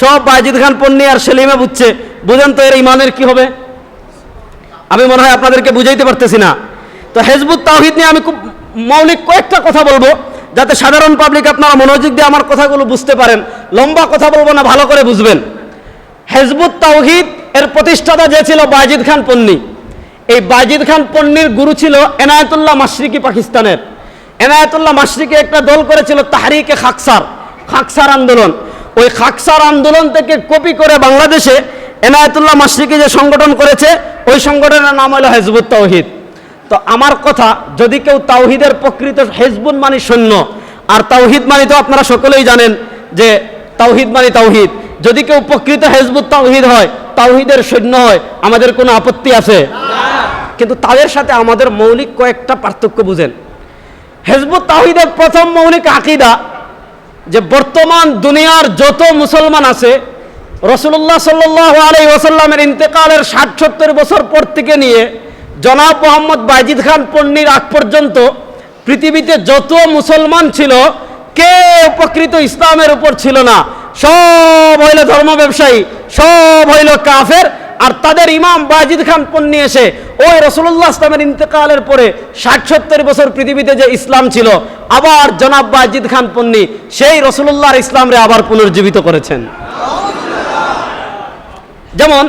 সব বাইজিদ খান পন্নী আর সেলিমে বুঝছে। বুঝেন তো এর ইমানের কি হবে? আমি মনে হয় আপনাদেরকে বুঝাইতে পারতেছি না। তো হেজবুত তাওহিদ নিয়ে আমি খুব মৌলিক কয়েকটা কথা বলব, যাতে সাধারণ পাবলিক আপনারা মনোযোগ দিয়ে আমার কথাগুলো বুঝতে পারেন। লম্বা কথা বলব না, ভালো করে বুঝবেন। হেজবুত তাওহিদ এর প্রতিষ্ঠাতা যে ছিল বাজিদ খান পন্নী। এই বাজিদ খান পন্নীর গুরু ছিল এনায়েতুল্লাহ মাশরিকি পাকিস্তানের। এনায়েতুল্লাহ মাশরিকি একটা দল করেছিল তাহারিকে খাকসার খাকসার আন্দোলন। ওই খাকসার আন্দোলন থেকে কপি করে বাংলাদেশে এনায়েতুল্লাহ মাশরিকি যে সংগঠন করেছে, ওই সংগঠনের নাম হলো হেজবুত তাওহিদ। তো আমার কথা, যদি কেউ তাওহিদের প্রকৃত হেজবুন মানি সৈন্য, আর তাওহিদ মানি তো আপনারা সকলেই জানেন যে তাওহিদ মানি তাওহিদ। যদি কেউ প্রকৃত হেজবুত তাওহিদ হয়, তাওহিদের সৈন্য হয়, আমাদের কোনো আপত্তি আছে? কিন্তু তাদের সাথে আমাদের মৌলিক কয়েকটা পার্থক্য বুঝেন। হেজবুত তাওহিদের প্রথম মৌলিক আকিদা যে বর্তমান দুনিয়ার যত মুসলমান আছে রসুল্লাহ সাল্লাহ আলাই ওসাল্লামের ইন্তেকালের ষাট সত্তর বছর পর থেকে নিয়ে জনাব মোহাম্মদ বাইজিদ খান পন্নির আগ পর্যন্ত পৃথিবীতে যত মুসলমান ছিল কে উপকৃত ইসলামের উপর ছিল না। সব হইল ধর্ম ব্যবসায়ী, সব হইল কাফের আর তাদের ইমাম বাজিদ খান পন্নী এসে, ওই রসুল্লাহ ইসলামের ইন্তেকালের পরে ষাট সত্তর বছর পৃথিবীতে যে ইসলাম ছিল, আবার জনাব বাজিদ খান পন্নী সেই রসুল্লাহর ইসলামরে আবার পুনর্জীবিত করেছেন। যেমন,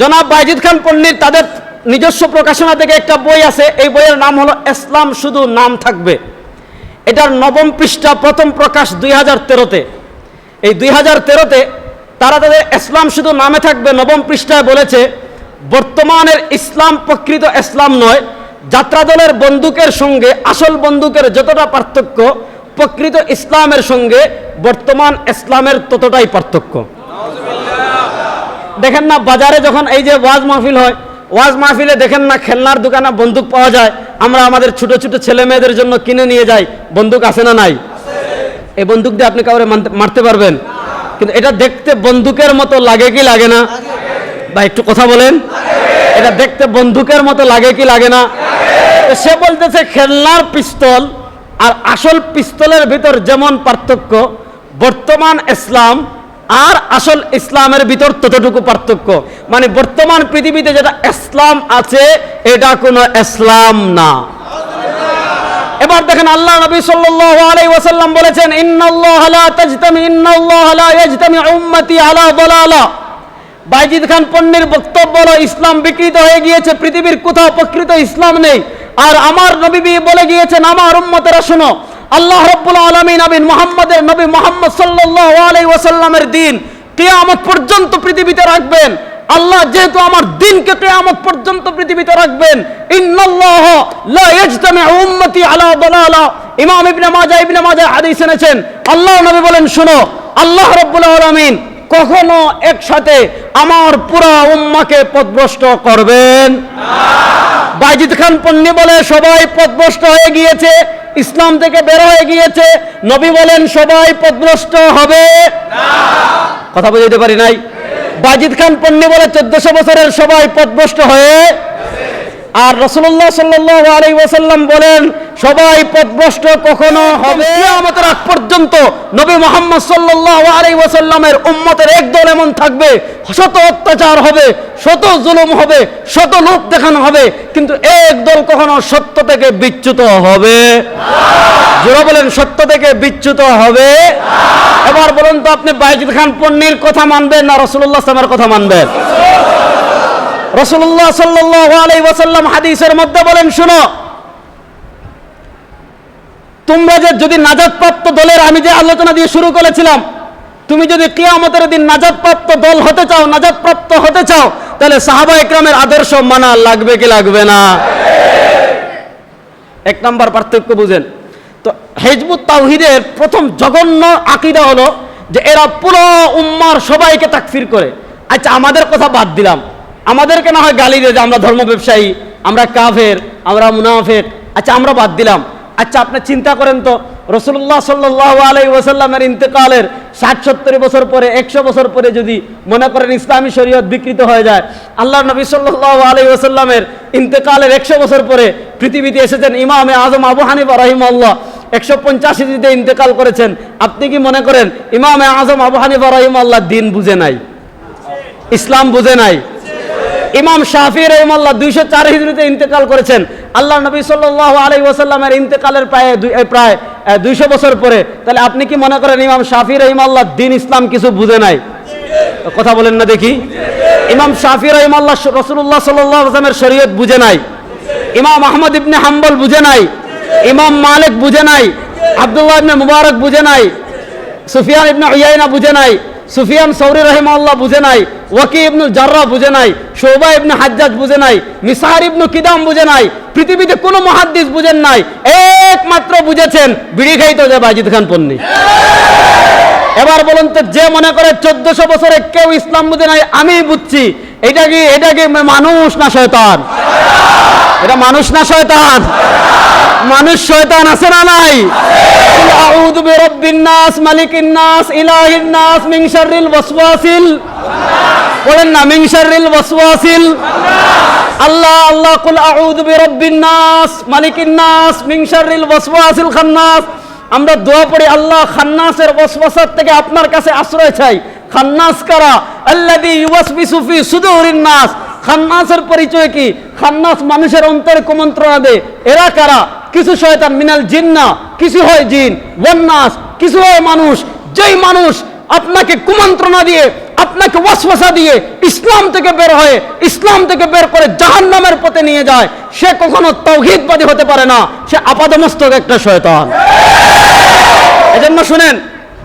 জনাব বাইজিদ খান পন্নীর তাদের নিজস্ব প্রকাশনা থেকে একটা বই আছে, এই বইয়ের নাম হলো ইসলাম শুধু নাম থাকবে। এটার নবম পৃষ্ঠা প্রথম প্রকাশ দুই হাজার তেরোতে। এই দুই হাজার তেরোতে তারা তাদের ইসলাম শুধু নামে থাকবে, নবম পৃষ্ঠায় বলেছে, বর্তমানের ইসলাম প্রকৃত ইসলাম নয় যাত্রা দলের বন্দুকের সঙ্গে, আসল বন্দুকের যতটা পার্থক্য, প্রকৃত ইসলামের সঙ্গে, বর্তমান ইসলামের ততটাই পার্থক্য। দেখেন না, বাজারে যখন এই যে ওয়াজ মাহফিল হয়, ওয়াজ মাহফিলে দেখেন না, খেলনার দোকানে বন্দুক পাওয়া যায়, আমরা আমাদের ছোট ছোট ছেলে মেয়েদের জন্য কিনে নিয়ে যাই, বন্দুক আছে না নাই? এই বন্দুক দিয়ে আপনি কাউরে মারতে পারবেন? কিন্তু এটা দেখতে বন্দুকের মতো লাগে কি লাগে না? বা একটু কথা বলেন। এটা দেখতে বন্দুকের মতো লাগে কি লাগে না? সে বলতেছে, খেলনার পিস্তল আর আসল পিস্তলের ভিতর যেমন পার্থক্য, বর্তমান ইসলাম আর আসল ইসলামের ভিতর ততটুকু পার্থক্য। মানে বর্তমান পৃথিবীতে যেটা ইসলাম আছে, এটা কোনো ইসলাম না। এবার দেখেন আল্লাহ নবী সাল্লাল্লাহু আলাইহি ওয়াসাল্লাম বলেছেন, ইন্নাল্লাহ লা তাজতামি, ইন্নাল্লাহ লা ইয়াজতামি উম্মতি আলা দালালা। বাইজিদ খান পন্নির বক্তব্য হলো, ইসলাম বিকৃত হয়ে গিয়েছে, পৃথিবীর কোথাও প্রকৃত ইসলাম নেই। আর আমার নবী বলে গিয়েছেন, আমার উম্মতেরা শোনো, আল্লাহ রব্বুল আলামিন নবীন মুহাম্মদের নবী মুহাম্মদ সাল্লাল্লাহু আলাইহি ওয়াসাল্লামের দিন কিয়ামত পর্যন্ত পৃথিবীতে রাখবেন। আল্লাহ যেহেতু আমার দিনকে কিয়ামত পর্যন্ত পৃথিবীতে রাখবেন ইন্নাল্লাহ লা ইয়াজতামিউ উম্মতি আলা দালালা। ইমাম ইবনে মাজাহ ইবনে মাজাহ হাদিস এনেছেন। আল্লাহ নবী বলেন শুনো আল্লাহ রাব্বুল আলামিন কখনো একসাথে আমার পুরা উম্মাকে পথভ্রষ্ট করবেন বাইজিদ খান পন্নী বলে সবাই পথভ্রষ্ট হয়ে গিয়েছে ইসলাম থেকে বের হয়ে গিয়েছে। নবী বলেন সবাই পথভ্রষ্ট হবে। কথা বুঝাইতে পারি নাই? বাজিদ খান পণ্য বলে চোদ্দশো বছরের সবাই পথভ্রষ্ট হয়ে আর রসুল্লাহ সাল্লাহ আলাই ওয়াসাল্লাম বলেন সবাই পথভ্রষ্ট কখনো হবে? আমাদের আগ পর্যন্ত নবী মোহাম্মদ সাল্লাহ আলাই ওয়াসাল্লামের উম্মতের একদল এমন থাকবে শত অত্যাচার হবে শত জুলুম হবে শত লোক দেখানো হবে কিন্তু এক দল কখনো সত্য থেকে বিচ্যুত হবে? যারা বলেন সত্য থেকে বিচ্যুত হবে? এবার বলুন তো আপনি বাইজিদ খান পন্নির কথা মানবেন না রসুল্লাহ সালামের কথা মানবেন? রসুল্লাহ সাল্লাহ আলাই হাদিসের মধ্যে বলেন, শুনো, তোমরা যে যদি নাজাদপ্রাপ্ত দলের, আমি যে আলোচনা দিয়ে শুরু করেছিলাম, তুমি যদি কিয়ামতের দিন নাজাদপ্রাপ্ত দল হতে চাও নাজাদপ্রাপ্ত হতে চাও, তাহলে সাহাবা একরামের আদর্শ মানা লাগবে কি লাগবে না? এক নম্বর পার্থক্য বুঝেন। তো হেজবুত তাওহিদের প্রথম জঘন্য আকিদা হলো যে এরা পুরো উম্মার সবাইকে তাকফির করে। আচ্ছা আমাদের কথা বাদ দিলাম। আমাদেরকে না হয় গালি দিয়ে যে আমরা ধর্ম ব্যবসায়ী, আমরা কাফের, আমরা মুনাফেক। আচ্ছা আমরা বাদ দিলাম। আচ্ছা আপনি চিন্তা করেন তো রসুল্লাহ সাল্লাহ আলাই ওসাল্লামের ইন্তেকালের ষাট সত্তর বছর পরে, একশো বছর পরে যদি মনে করেন ইসলামী শরীয়ত বিকৃত হয়ে যায় আল্লাহ নবী সাল্লাহ আলাই ওসাল্লামের ইন্তেকালের একশো বছর পরে পৃথিবীতে এসেছেন ইমামে আজম আবু হানিফা রহিম আল্লাহ একশো পঞ্চাশি দিতে ইন্তেকাল করেছেন, আপনি কি মনে করেন ইমামে আজম আবু হানিফা রহিম আল্লাহ দিন বুঝে নাই? ইসলাম বুঝে নাই? ইমাম শাহি রহমাল্লাহ দুইশো চার হিজড়িতে ইন্তেকাল করেছেন। আল্লাহ নবী সাল্লাহ আলাই ওসাল্লামের ইন্তেকালের প্রায় প্রায় দুইশো বছর পরে, তাহলে আপনি কি মনে করেন ইমাম শাফি রহিমাল্লাহ দিন ইসলাম কিছু বুঝে নাই? কথা বলেন না দেখি। ইমাম শাফি রহিমাল্লাহ রসুল্লাহ সাল্লাহ আসলামের শরীয়ত বুঝে নাই। ইমাম আহমদ ইবনে হাম্বল বুঝে নাই। ইমাম মালিক বুঝে নাই। আবদুল্লাহ ইবনে মুবারক বুঝে নাই। সুফিয়ান ইবনে উয়াইনা বুঝে নাই। সুফিয়ান সৌরি রহিমাল্লাহ বুঝে নাই, ওয়াকি ইবনুল জাররা বুঝে নাই শোভা ইবনে হাজ্জাজ বুঝে নাই মিসার ইবনু কিদাম বুঝে নাই, পৃথিবীতে কোনো মহাদ্দিস বুঝেন নাই, একমাত্র বুঝেছেন, বিড়ি খাইতে যে বাজিদ খান পন্নী। এবার বলুন তো, যে মনে করে চোদ্দশো বছরে কেউ ইসলাম বুঝে নাই, আমি বুঝছি, এটা কি এটা কি মানুষ না শয়তান? এটা মানুষ না শয়তান? মানুষ শয়তান আছে না নাই? আউযু বিরাব্বিন নাস, মালিকিন নাস, ইলাহিন নাস, মিন শাররিল ওয়াসওয়াসিল। বলেন না, মিন শাররিল ওয়াসওয়াসিল। আল্লাহ আল্লাহ, কুল আউযু বিরাব্বিন নাস, মালিকিন নাস, মিন শাররিল ওয়াসওয়াসিল খান্নাস। আমরা দোয়া পড়ি, আল্লাহ, খান্নাসের ওয়াসওয়াসার থেকে আপনার কাছে আশ্রয় চাই। খান্নাস কারা? আল্লাযী ইউওয়াসবিসু ফি সুদুরিন নাস। খান্নাসের পরিচয় কি? খান্নাস মানুষের অন্তরে কুমন্ত্রণা দেয়। এরা কারা? কিছু শয়তান মিনাল জিন্না, কিছু হয় জিন। বন্যাস কিছু হয় মানুষ। যেই মানুষ আপনাকে কুমন্ত্রণা দিয়ে, আপনাকে ওয়াসওয়াসা দিয়ে ইসলাম থেকে বের হয়ে, ইসলাম থেকে বের করে জাহান্নামের পথে নিয়ে যায়, সে কখনো তৌহিদবাদী হতে পারে না। সে আপাদমস্তক একটা শয়তান। এজন্য শুনেন,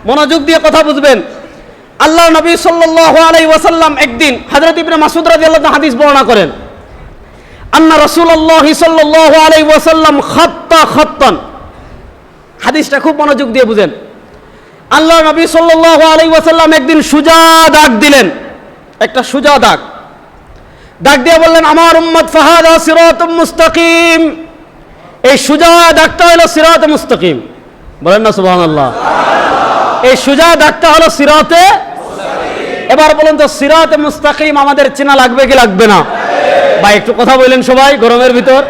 মনোযোগ দিয়ে কথা বুঝবেন। আল্লাহ নবী আলাইহি ওয়াসাল্লাম একদিন হযরত ইবনে মাসউদ রাদিয়াল্লাহু আনহু হাদিস বর্ণনা করেন, আন্না রাসূলুল্লাহ সাল্লাল্লাহু আলাইহি ওয়াসাল্লাম খাত্তা খাত্তান। হাদিসটা খুব মনোযোগ দিয়ে বুঝেন। আল্লাহ নবী সাল্লাল্লাহু আলাইহি ওয়াসাল্লাম একদিন সুজা দাগ দিলেন, একটা সুজা দাগ। দাগ দিয়ে বললেন, আমার উম্মত, ফাহাদা সিরাতুম মুস্তাকিম। এই সুজা দাগটা হলো সিরাত মুস্তাকিম। বলেন না সুবহানাল্লাহ। এই সুজা দাগটা হলো সিরাতে এবার বলুন তো, সিরাত মুস্তাকিম আমাদের চেনা লাগবে কি লাগবে না? ভাই, একটু কথা বললেন সবাই, গরমের ভিতর।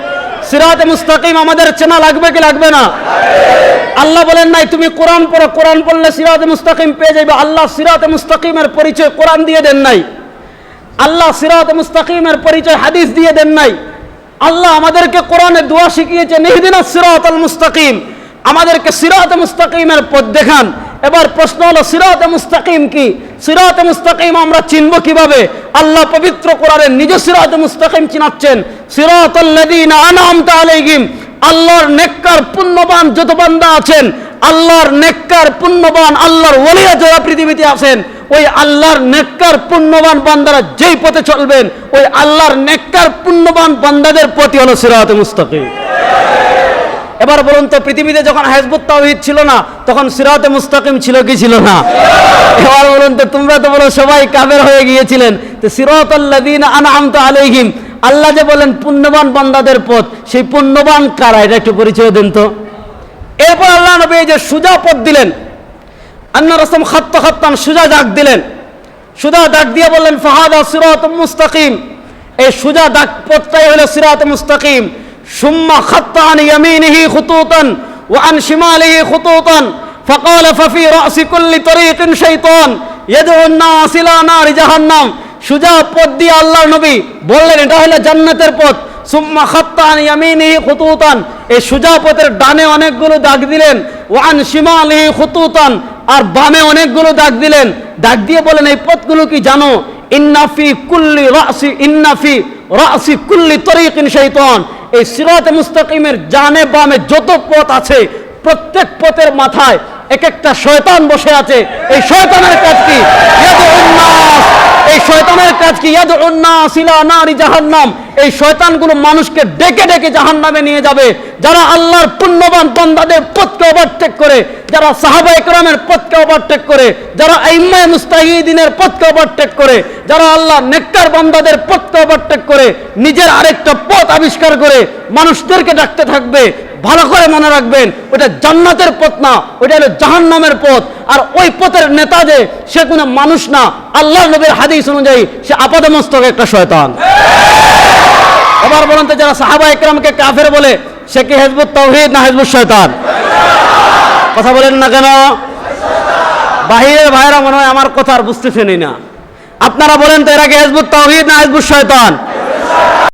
সিরাতে মুস্তাকিম আমাদের চেনা লাগবে কি লাগবে না? আল্লাহ বলেন নাই, তুমি কোরআন পড়ো, কোরআন পড়লে সিরাত মুস্তাকিম পেয়ে যাবে আল্লাহ সিরাত মুস্তাকিমের পরিচয় কোরআন দিয়ে দেন নাই। আল্লাহ সিরাত মুস্তাকিমের পরিচয় হাদিস দিয়ে দেন নাই। আল্লাহ আমাদেরকে কোরআনে দোয়া শিখিয়েছে নিহদিনা সিরাত আল মুস্তাকিম। আমাদেরকে সিরাত মুস্তাকিমের পথ দেখান। এবার প্রশ্ন হলো, সিরাত মুস্তাকিম কি? সিরাত মুস্তাকিম আমরা চিনব কীভাবে? আল্লাহ পবিত্র কোরআনের নিজ সিরাত মুস্তাকিম চিনাচ্ছেন। সিরাতাল্লাযীনা আনআমতা আলাইহিম। আল্লাহর নেককার পুণ্যবান যত বান্দা আছেন, আল্লাহর নেককার পুণ্যবান আল্লাহর ওলিয়া যারা পৃথিবীতে আছেন, ওই আল্লাহর নেককার পুণ্যবান বান্দারা যেই পথে চলবেন, ওই আল্লাহর নেককার পুণ্যবান বান্দাদের প্রতি হলো সিরাত মুস্তাকিম। এবার বলুন তো, পৃথিবীতে যখন হেজবুত তাওহিদ ছিল না, তখন সিরাতে মুস্তাকিম ছিল কি ছিল না? এবার বলুন তো, তোমরা তো বলো সবাই কাবের হয়ে গিয়েছিলেন। তো সিরাত আল্লাদিন আনআমতু আলাইহিম, আল্লাহ যে বলেন পুণ্যবান বান্দাদের পথ, সেই পুণ্যবান কারা? এটা একটু পরিচয় দেন তো। এরপর আল্লাহ নবী যে সুজা পথ দিলেন, আন্না রসম খাত্ত খাত্তান সুজা ডাক দিলেন। সুজা ডাক দিয়ে বললেন, ফাহাদা সিরাত মুস্তাকিম। এই সুজা ডাক পথটাই হলো সিরাত মুস্তাকিম। সুম্মা খাত্তা আন ইয়ামিনিহি খুতুতান ওয়া আন শিমালিহি খুতুতান فقال ففي رأس كل طريق شيطان يدعو الناس إلى نار جهنم সুজা পথ দিয়ে আল্লাহ নবী বললেন এটা হলো জান্নাতের পথ সুম্মা খাত্তান ইয়ামিনিহি খুতুতান এই সুজা পথের ডানে অনেকগুলো দাগ দিলেন ওয়ান শিমালিহি খুতুতান আর বামে অনেকগুলো দাগ দিলেন দাগ দিয়ে বলেন এই পথগুলো কি জানো ইন্নাফি কুল্লি রাসি ইন্নাফি রাসি কুল্লি তরিকিন শাইতান এই সিরাতে মুস্তাকিমের জানে বামে যত পথ আছে, প্রত্যেক পথের মাথায় এক একটা শয়তান বসে আছে। এই শয়তানের কাজ কি? এই শয়তানের কাজ কি? ইয়াদ উন্না ইলা নারি জাহান্নাম। এই শয়তানগুলো মানুষকে ডেকে ডেকে জাহান্নামে নিয়ে যাবে। যারা আল্লাহর পুণ্যবান বান্দাদের পথকে ওভারটেক করে, যারা সাহাবা একরামের পথকে ওভারটেক করে, যারা আইম্মায়ে মুস্তাহিদিনের পথকে ওভারটেক করে, যারা আল্লাহ নেককার বান্দাদের পথকে ওভারটেক করে, নিজের আরেকটা পথ আবিষ্কার করে মানুষদেরকে ডাকতে থাকবে, ভালো করে মনে রাখবেন, ওটা জান্নাতের পথ না, ওটা হলো জাহান্নামের পথ। আর ওই পথের নেতা যে, সে কোনো মানুষ না। আল্লাহ নবীর হাদিস অনুযায়ী সে আপাদমস্তক একটা শয়তান। এবার বলেন তো যারা সাহাবা একরামকে কাফের বলে, সে কি হেজবুত তৌহিদ না হেজবুত শয়তান? কথা বলেন না কেন? বাহিরের ভাইরা মনে হয় আমার কথা আর বুঝতেছেনই না। আপনারা বলেন তো এরা কি হেজবুত তৌহিদ না হেজবুত শয়তান?